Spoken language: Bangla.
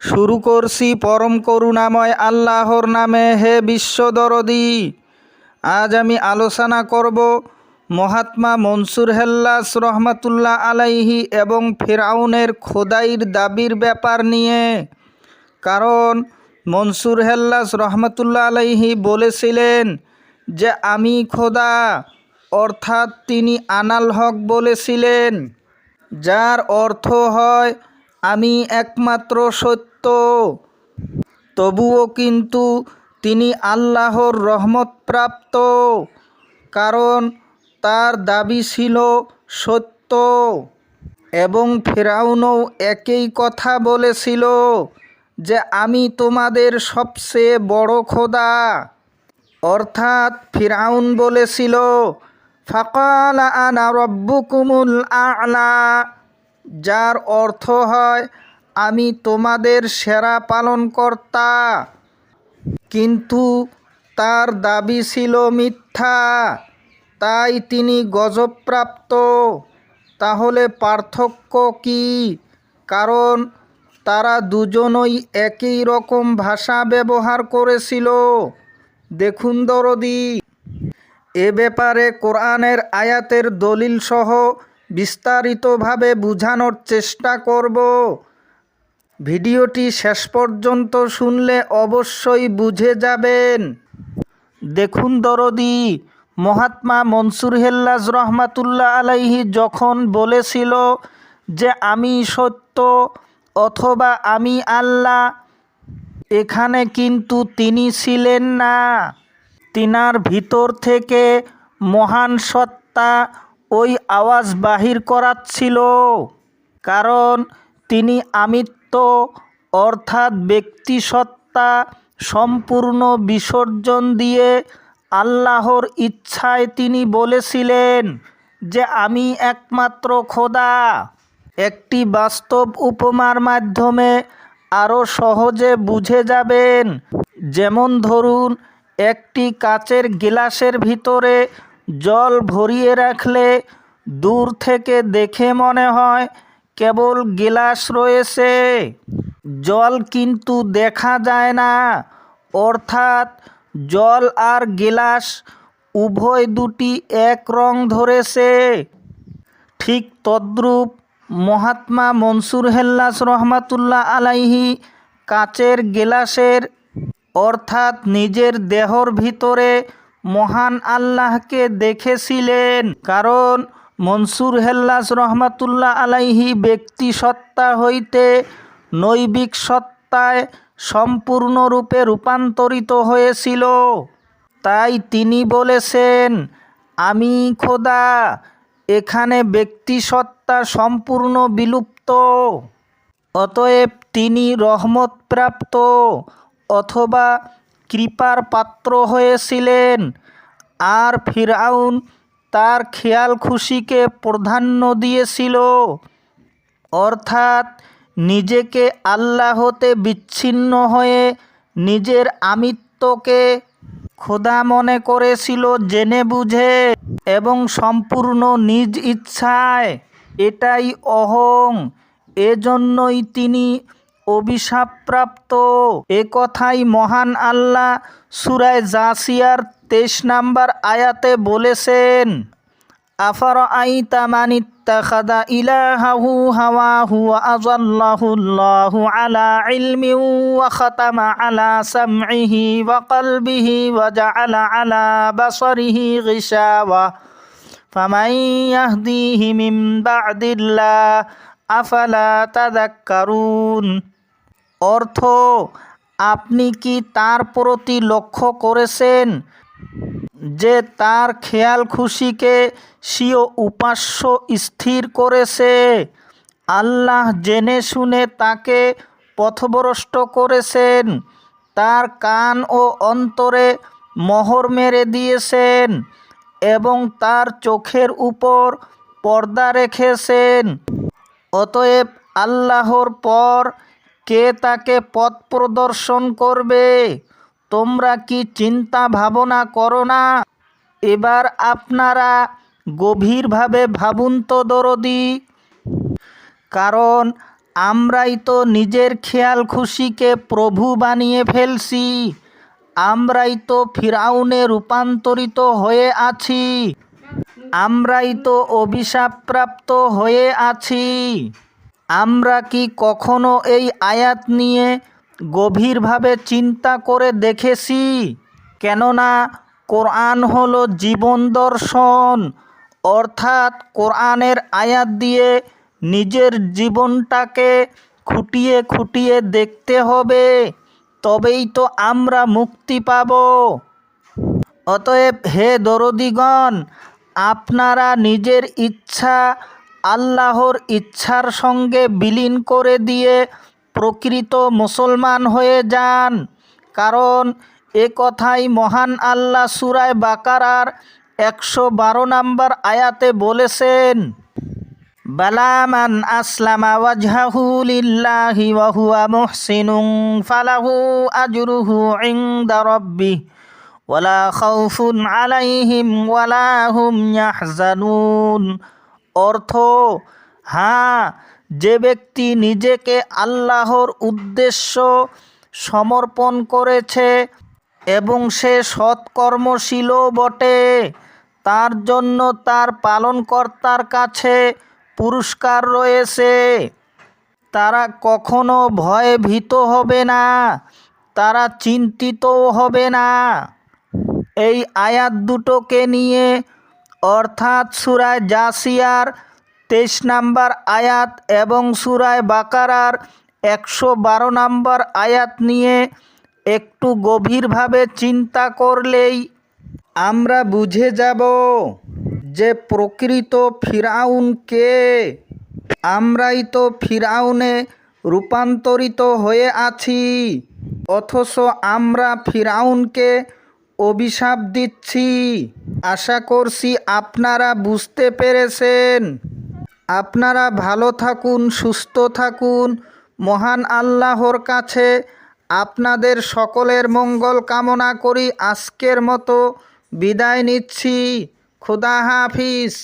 শুরু করছি পরম করুণাময় আল্লাহর নামে, হে বিশ্বদরদি আজ আমি আলোচনা করব মহাত্মা মনসুর হেল্লাস রহমাতুল্লাহ আলাইহি এবং ফেরাউনের খোদাইর দাবির ব্যাপার নিয়ে। কারণ মনসুর হেল্লাস রহমতুল্লাহ আলাইহি বলেছিলেন যে, আমি খোদা, অর্থাৎ তিনি আনাল হক বলেছিলেন, যার অর্থ হয় আমি একমাত্র সত্য। তবুও কিন্তু তিনি আল্লাহর রহমতপ্রাপ্ত, কারণ তার দাবি ছিল সত্য। এবং ফেরাউনও একই কথা বলেছিল যে, আমি তোমাদের সবচেয়ে বড় খোদা। অর্থাৎ ফিরাউন বলেছিল, ফাকাল আনা রব্বুকুমুল আলা। যার অর্থ হয়, আমি তোমাদের সেরা পালনকর্তা। কিন্তু তার দাবি ছিল মিথ্যা। তাই তিনি গজবপ্রাপ্ত। তাহলে পার্থক্য কি? কারণ তারা দুজনই একই রকম ভাষা ব্যবহার করেছিল। দেখুন দরদি, এ ব্যাপারে কোরআনের আয়াতের দলিল সহ বিস্তারিতভাবে বোঝানোর চেষ্টা করব। ভিডিওটি শেষ পর্যন্ত শুনলে অবশ্যই বুঝে যাবেন। দেখুন দরদি, মহাত্মা মনসুর হেল্লাজ রহমাতুল্লাহ আলাইহি যখন বলেছিল যে আমি সত্য অথবা আমি আল্লাহ, এখানে কিন্তু তিনি ছিলেন না। তিনার ভিতর থেকে মহান সত্তা ওই আওয়াজ বাহির করাচ্ছিল। কারণ তিনি আমিত্ব, অর্থাৎ ব্যক্তি সত্তা সম্পূর্ণ বিসর্জন দিয়ে আল্লাহর ইচ্ছায় তিনি বলেছিলেন যে, আমি একমাত্র খোদা। একটি বাস্তব উপমার মাধ্যমে আরও সহজে বুঝে যাবেন। যেমন ধরুন, একটি কাচের গ্লাসের ভিতরে জল ভরিয়ে রাখলে দূর থেকে দেখে মনে হয় কেবল গ্লাস রয়েছে। জল কিন্তু দেখা যায় না। অর্থাৎ জল আর গ্লাস উভয় দুটি এক রং ধরেছে। ঠিক তদ্রূপ মহাত্মা মনসুর হেল্লাস রহমাতুল্লাহ আলাইহি কাচের গেলাসের, অর্থাৎ নিজের দেহর ভিতরে মহান আল্লাহকে দেখেছিলেন। কারণ মনসুর হেল্লাস রহমাতুল্লাহ আলাইহি ব্যক্তি সত্তা হইতে নৈবিক সত্তায় সম্পূর্ণরূপে রূপান্তরিত হয়েছিল। তাই তিনি বলেছেন, আমি খোদা, এখানে ব্যক্তি সত্তা সম্পূর্ণ বিলুপ্ত। অতএব তিনি রহমতপ্রাপ্ত অথবা কৃপার পাত্র হয়েছিলেন। আর ফিরাউন তার খেয়াল খুশিকে প্রাধান্য দিয়েছিল। অর্থাৎ নিজেকে আল্লাহ হতে বিচ্ছিন্ন হয়ে নিজের আমিত্বকে খোদা মনে করেছিল জেনে বুঝে এবং সম্পূর্ণ নিজ ইচ্ছায়। এটাই অহং। এজন্যই তিনি অভিশাপপ্রাপ্ত। এ কথাই মহান আল্লাহ সুরায় জাসিয়ার তেইশ নাম্বার আয়াতে বলেছেন আফার আইতা মানিত্তাখাদা ইলাহাহু হাওয়াহু আযাল্লাহুল্লাহু আলা ইলমি ওয়া খাতামা আলা সামইহি ওয়া কলবিহি ওয়া জাআলা আলা বাসারিহি গিশাওয়া। ফামান ইয়াহদিহি মিন বা'দিল্লাহ আফালা তাদাক্কারুন? অর্থ, আপনি কি তার প্রতি লক্ষ্য করেছেন যে তার খেয়াল খুশিকে স্বীয় উপাস্য স্থির করেছে? আল্লাহ জেনে শুনে তাকে পথভ্রষ্ট করেছেন, তার কান ও অন্তরে মোহর মেরে দিয়েছেন এবং তার চোখের উপর পর্দা রেখেছেন। অতএব আল্লাহর পর কে তাকে পথ প্রদর্শন করবে? তোমরা কি চিন্তা ভাবনা করো না? এবার আপনারা গভীরভাবে ভাবুন তো দরদি। কারণ আমরাই তো নিজের খেয়াল খুশিকে প্রভু বানিয়ে ফেলছি। আমরাই তো ফিরাউনে রূপান্তরিত হয়ে আছি। আমরাই তো অভিশাপপ্রাপ্ত হয়ে আছি। আমরা কি কখনো এই আয়াত নিয়ে গভীরভাবে চিন্তা করে দেখেছি? কেননা কোরআন হলো জীবন দর্শন, অর্থাৎ কোরআনের আয়াত দিয়ে নিজের জীবনটাকে খুঁটিয়ে খুঁটিয়ে দেখতে হবে, তবেই তো আমরা মুক্তি পাব। অতএব হে দরদিগণ আপনারা নিজের ইচ্ছা আল্লাহর ইচ্ছার সঙ্গে বিলীন করে দিয়ে প্রকৃত মুসলমান হয়ে যান। কারণ এ কথাই মহান আল্লাহ সুরায় বাকারার একশো বারো নম্বর আয়াতে বলেছেন বালামান আসলামা ওয়াজহাহু লিল্লাহি ফালাহু আজরুহু ইনদা রাব্বিহ। ওয়ালা খাউফুন আলাইহিম ওয়ালা হুম অর্থ হ্যাঁ যে ব্যক্তি নিজেকে আল্লাহর উদ্দেশ্য সমর্পণ করেছে এবং সে সৎকর্মশীলও বটে, তার জন্য তার পালনকর্তার কাছে পুরস্কার রয়েছে। তারা কখনো ভয়ে ভীত হবে না, তারা চিন্তিতও হবে না। এই আয়াত দুটোকে নিয়ে, অর্থাৎ সুরায় জাসিয়ার তেইশ নাম্বার আয়াত এবং সুরায় বাকারার একশো বারো নাম্বার আয়াত নিয়ে একটু গভীরভাবে চিন্তা করলেই আমরা বুঝে যাব যে প্রকৃত ফিরাউন কে। আমরাই তো ফিরাউনে রূপান্তরিত হয়ে আছি, অথচ আমরা ফিরাউনকে অভিশাপ দিচ্ছি। আশা করছি আপনারা বুঝতে পেরেছেন। আপনারা ভালো থাকুন, সুস্থ থাকুন। মহান আল্লাহর কাছে আপনাদের সকলের মঙ্গল কামনা করি। আজকের মতো বিদায় নিচ্ছি। খুদা হাফিজ।